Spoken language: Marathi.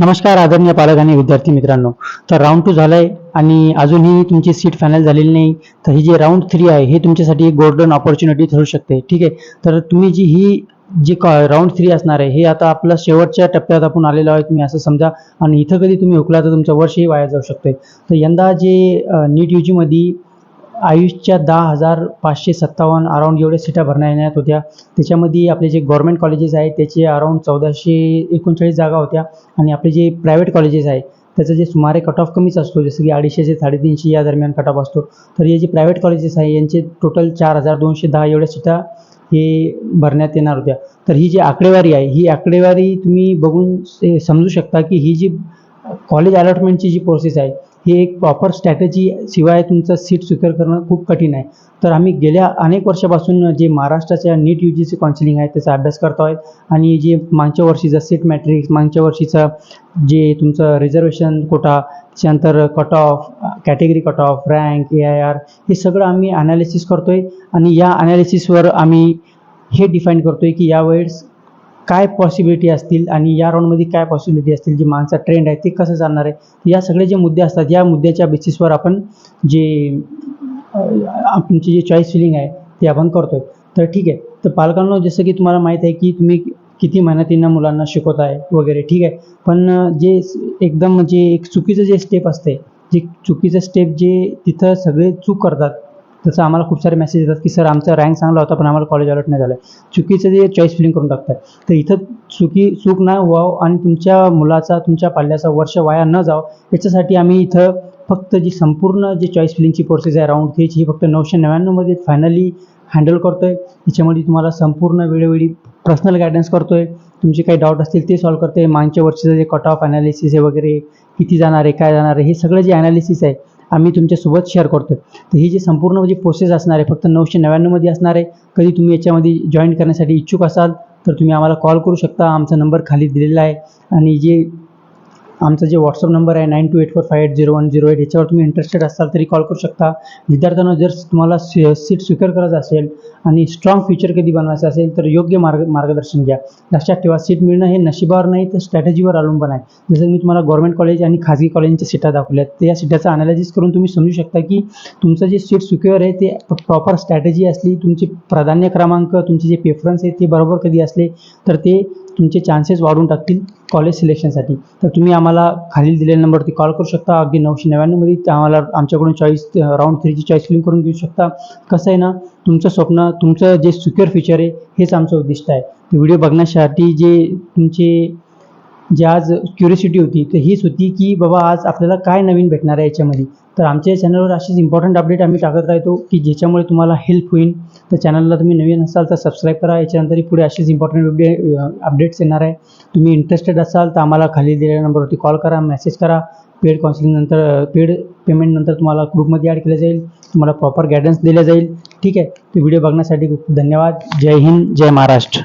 नमस्कार आदरणीय पालक आणि विद्यार्थी मित्रांनो. तर राऊंड टू झालाय आणि अजूनही तुमची सीट फायनल झालेली नाही. तर ही जे राऊंड थ्री आहे हे तुमच्यासाठी एक गोल्डन ऑपॉर्च्युनिटी ठरू शकते. ठीक आहे? तर तुम्ही जी ही जी राऊंड थ्री असणार आहे हे आता आपलं शेवटच्या टप्प्यात आपण आलेलो आहे तुम्ही असं समजा. आणि इथं कधी तुम्ही हुकला तर तुमचं वर्षही वाया जाऊ शकते. तर यंदा जे नीट यू जीमध्ये आयुषच्या दहा हजार पाचशे सत्तावन्न अराऊंड एवढ्या सीटा भरण्यात येण्यात होत्या. त्याच्यामध्ये आपले जे गव्हर्मेंट कॉलेजेस आहेत त्याचे अराऊंड चौदाशे एकोणचाळीस जागा होत्या आणि आपले जे प्रायव्हेट कॉलेजेस आहे त्याचं जे सुमारे कट ऑफ कमीच असतो जसं की अडीचशे ते साडेतीनशे या दरम्यान कट ऑफ असतो. तर हे जे प्रायव्हेट कॉलेजेस आहे यांचे टोटल चार हजार दोनशे दहा एवढ्या सीटा हे भरण्यात येणार होत्या. तर ही जी आकडेवारी आहे ही आकडेवारी तुम्ही बघून समजू शकता की ही जी कॉलेज अलॉटमेंटची जी प्रोसेस आहे ही एक प्रॉपर स्ट्रॅटेजी शिवाय तुमचं सीट सिक्युअर करणं खूप कठीण आहे. तर आम्ही गेल्या अनेक वर्षापासून जे महाराष्ट्राच्या नीट यू जीचे काउन्सिलिंग आहे त्याचा अभ्यास करतो आहे आणि जे मागच्या वर्षीचं सीट मॅट्रिक्स मागच्या वर्षीचं जे तुमचं रिझर्वेशन कोटा त्याच्यानंतर cut off category cut off rank A I R हे सगळं आम्ही अनालिसिस करतो आहे आणि या अनालिसिसवर आम्ही हे डिफाईन करतो आहे की यावेळेस काय पॉसिबिलिटी असतील आणि या राऊंडमध्ये काय पॉसिबिलिटी असतील जे माणसा ट्रेंड आहे ते कसं चालणार आहे? या सगळे जे मुद्दे असतात या मुद्द्याच्या बेसिसवर आपण जे आमची तुमची जी चॉईस फिलिंग आहे ते आपण करतो तर ठीक आहे. तर पालकांना जसं की तुम्हाला माहीत आहे की तुम्ही किती मेहनतीनं मुलांना शिकवत आहे वगैरे ठीक आहे. पण जे एकदम म्हणजे एक चुकीचं जे स्टेप असते जे चुकीचं स्टेप जे तिथं सगळे चूक करतात तसं आम्हाला खूप सारे मेसेज येतात की सर आमचा रँक चांगला होता पण आम्हाला कॉलेज अलॉट नाही झालं चुकीचं जे चॉईस फिलिंग करून टाकतात. तर इथं चुकी चूक नाही व्हावं आणि तुमच्या मुलाचा तुमच्या पाल्याचा वर्ष वाया न जावं याच्यासाठी आम्ही इथं फक्त जी संपूर्ण जी चॉईस फिलिंगची प्रोसेस आहे राऊंड थ्रीची ही फक्त नऊशे नव्याण्णवमध्ये फायनली हँडल करतो आहे याच्यामध्ये तुम्हाला संपूर्ण वेळोवेळी पर्सनल गायडन्स करतो आहे तुमचे काही डाऊट असतील ते सॉल्व करते मागच्या वर्षीचं जे कट ऑफ अनालिसिस आहे वगैरे किती जाणार आहे काय जाणार आहे हे सगळं जे अनालिसिस आहे आम्ही तुमच्यासोबत शेअर करतो तर ही जी संपूर्ण जी प्रोसेस असणार आहे फक्त नऊशे नव्याण्णवमध्ये असणार आहे. कधी तुम्ही याच्यामध्ये जॉईन करण्यासाठी इच्छुक असाल तर तुम्ही आम्हाला कॉल करू शकता. आमचा नंबर खाली दिलेला आहे. आणि जे आमचा जे व्हॉट्सअप नंबर आहे nine two eight four five eight zero one zero eight याच्यावर तुम्ही इंटरेस्टेड असाल तरी कॉल करू शकता. विद्यार्थ्यांना जर तुम्हाला सी सीट स्वीकार करायचं असेल आणि स्ट्रॉंग फ्युचर कधी बनवायचं असेल तर योग्य मार्ग मार्गदर्शन घ्या. लक्षात ठेवा सीट मिळणं हे नशिबावर नाही तर स्ट्रॅटेजीवर अवलंबून आहे. जसं मी तुम्हाला गव्हर्मेंट कॉलेज आणि खाजगी कॉलेजच्या सीटा दाखवल्यात तर या सीटाचं अनालिसिस करून तुम्ही समजू शकता की तुमचं जे सीट सिक्युअर आहे ते प्रॉपर स्ट्रॅटेजी असली तुमची प्राधान्य क्रमांक तुमचे जे प्रेफरन्स आहे ते बरोबर कधी असले तर ते तुमचे चान्सेस वाढवून टाकतील कॉलेज सिलेक्शनसाठी तर तुम्ही आम्हाला खालील दिलेल्या नंबरवरती कॉल करू शकता. अगदी नऊशे नव्याण्णवमध्ये आम्हाला आमच्याकडून चॉईस राऊंड थ्रीची चॉईस फिलिंग करून घेऊ शकता. कसं आहे ना तुमचं स्वप्न तुमचं जे सिक्युअर फ्युचर आहे हेच आमचं उद्दिष्ट आहे. व्हिडिओ बघण्यासाठी जे तुमचे जी आज क्युरिसिटी होती तर हीच होती की बाबा आज आपल्याला काय नवीन भेटणार आहे याच्यामध्ये. तर आमच्या चॅनलवर अशीच इम्पॉर्टंट अपडेट आम्ही टाकत राहतो की ज्याच्यामुळे तुम्हाला हेल्प होईल. तर चॅनलला तुम्ही नवीन असाल तर सबस्क्राईब करा. याच्यानंतरही पुढे अशीच इम्पॉर्टंट अपडे अपडेट्स येणार आहे. तुम्ही इंटरेस्टेड असाल तर आम्हाला खाली दिलेल्या नंबरवरती कॉल करा मेसेज करा. पेड काउन्सिलिंगनंतर पेड पेमेंटनंतर तुम्हाला ग्रुपमध्ये ॲड केलं जाईल. तुम्हाला प्रॉपर गायडन्स दिलं जाईल. ठीक आहे? तो व्हिडिओ बघण्यासाठी खूप खूप धन्यवाद. जय हिंद जय महाराष्ट्र.